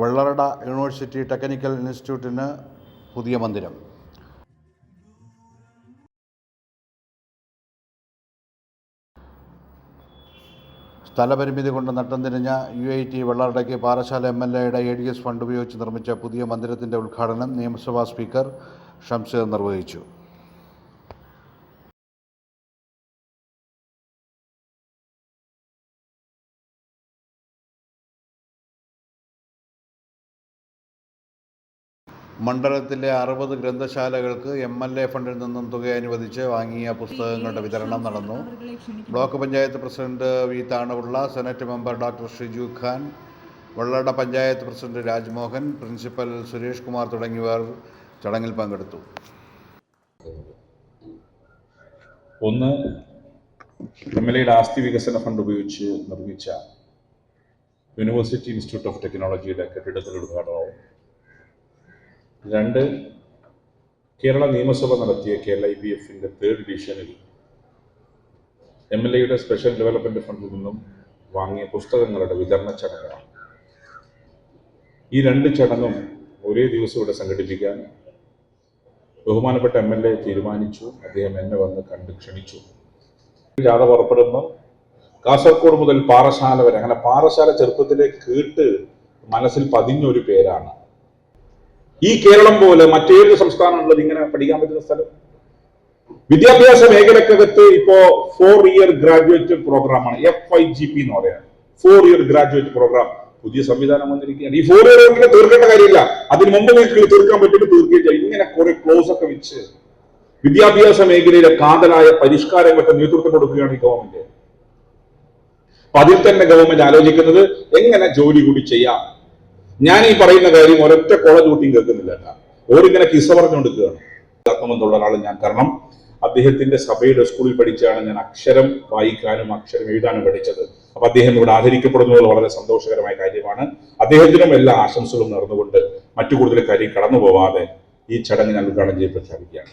Vellarada university technical ഇൻസ്റ്റിറ്റ്യൂട്ടിന് പുതിയ മന്ദിരം. സ്ഥലപരിമിതി കൊണ്ട് നട്ടം തിരിഞ്ഞ യു ഐ ടി വെള്ളറടയ്ക്ക് പാറശാല എം എൽ എയുടെ എ ഡി എസ് ഫണ്ട് ഉപയോഗിച്ച് നിർമ്മിച്ച പുതിയ മന്ദിരത്തിന്റെ ഉദ്ഘാടനം നിയമസഭാ സ്പീക്കർ ഷംസീർ നിർവഹിച്ചു. മണ്ഡലത്തിലെ അറുപത് ഗ്രന്ഥശാലകൾക്ക് എം എൽ എ ഫണ്ടിൽ നിന്നും തുക അനുവദിച്ച് വാങ്ങിയ പുസ്തകങ്ങളുടെ വിതരണം നടന്നു. Block panchayat president V താണവുള്ള senate member doctor Shiju Khan Vellarada panchayat president Rajmohan principal Suresh Kumar തുടങ്ങിയവർ ചടങ്ങിൽ പങ്കെടുത്തു. ഒന്ന് എം ആസ്തി വികസന ഫണ്ട് ഉപയോഗിച്ച് നിർമ്മിച്ച യൂണിവേഴ്സിറ്റി ഇൻസ്റ്റിറ്റ്യൂട്ട് ഓഫ് ടെക്നോളജിയുടെ കെട്ടിടത്തിന്റെ ഉദ്ഘാടനവും രണ്ട് കേരള നിയമസഭ നടത്തിയ കേരള ഐ ബി എഫിന്റെ തേർഡ് ഡിവിഷനിൽ എം എൽ എയുടെ സ്പെഷ്യൽ ഡെവലപ്മെന്റ് ഫണ്ടിൽ നിന്നും വാങ്ങിയ പുസ്തകങ്ങളുടെ വിതരണ ചടങ്ങാണ്. ഈ രണ്ട് ചടങ്ങും ഒരേ ദിവസം ഇവിടെ സംഘടിപ്പിക്കാൻ ബഹുമാനപ്പെട്ട എം എൽ എ തീരുമാനിച്ചു. അദ്ദേഹം എന്നെ വന്ന് കണ്ട് ക്ഷണിച്ചു. ജാഥ പുറപ്പെടുന്നു. കാസർഗോഡ് മുതൽ പാറശാല വരെ അങ്ങനെ പാറശാല ചെറുപ്പത്തിലെ കേട്ട് മനസ്സിൽ പതിഞ്ഞൊരു പേരാണ്. ഈ കേരളം പോലെ മറ്റേത് സംസ്ഥാനമുള്ളത് ഇങ്ങനെ പഠിക്കാൻ പറ്റുന്ന സ്ഥലം? വിദ്യാഭ്യാസ മേഖലക്കകത്ത് ഇപ്പോ ഫോർ ഇയർ ഗ്രാജുവേറ്റ് പ്രോഗ്രാമാണ് എഫ് ഐ ജി പി എന്ന് പറയാം. ഫോർ ഇയർ ഗ്രാജുവേറ്റ് പ്രോഗ്രാം പുതിയ സംവിധാനം വന്നിരിക്കുകയാണ്. ഈ ഫോർ ഇയർ ഇങ്ങനെ തീർക്കേണ്ട കാര്യമില്ല. അതിന് മുമ്പ് നിങ്ങൾക്ക് തീർക്കാൻ പറ്റുമ്പോൾ തീർക്കുകയും ഇങ്ങനെ കുറെ ക്ലോസ് ഒക്കെ വെച്ച് വിദ്യാഭ്യാസ മേഖലയിലെ കാതലായ പരിഷ്കാരങ്ങൾക്ക് നേതൃത്വം കൊടുക്കുകയാണ് ഈ ഗവൺമെന്റ് അപ്പൊ അതിൽ തന്നെ ഗവൺമെന്റ് ആലോചിക്കുന്നത് എങ്ങനെ ജോലി കൂടി ചെയ്യാം? ഞാൻ ഈ പറയുന്ന കാര്യം ഒരൊറ്റ കോളേജ് കുട്ടിയും കേൾക്കുന്നില്ല ഓരിങ്ങനെ കിസ പറഞ്ഞുകൊടുക്കുകയാണ് ആത്മബന്ധമുള്ള ഒരാൾ ഞാൻ കാരണം അദ്ദേഹത്തിന്റെ സഭയുടെ സ്കൂളിൽ പഠിച്ചാണ് ഞാൻ അക്ഷരം വായിക്കാനും അക്ഷരം എഴുതാനും പഠിച്ചത്. അപ്പൊ അദ്ദേഹം ഇവിടെ ആദരിക്കപ്പെടുന്നത് വളരെ സന്തോഷകരമായ കാര്യമാണ്. അദ്ദേഹത്തിനും എല്ലാ ആശംസകളും നേർന്നുകൊണ്ട് മറ്റു കൂടുതൽ കാര്യം കടന്നു പോവാതെ ഈ ചടങ്ങ് ഞാൻ ഉദ്ഘാടനം ചെയ്ത് പ്രഖ്യാപിക്കുകയാണ്.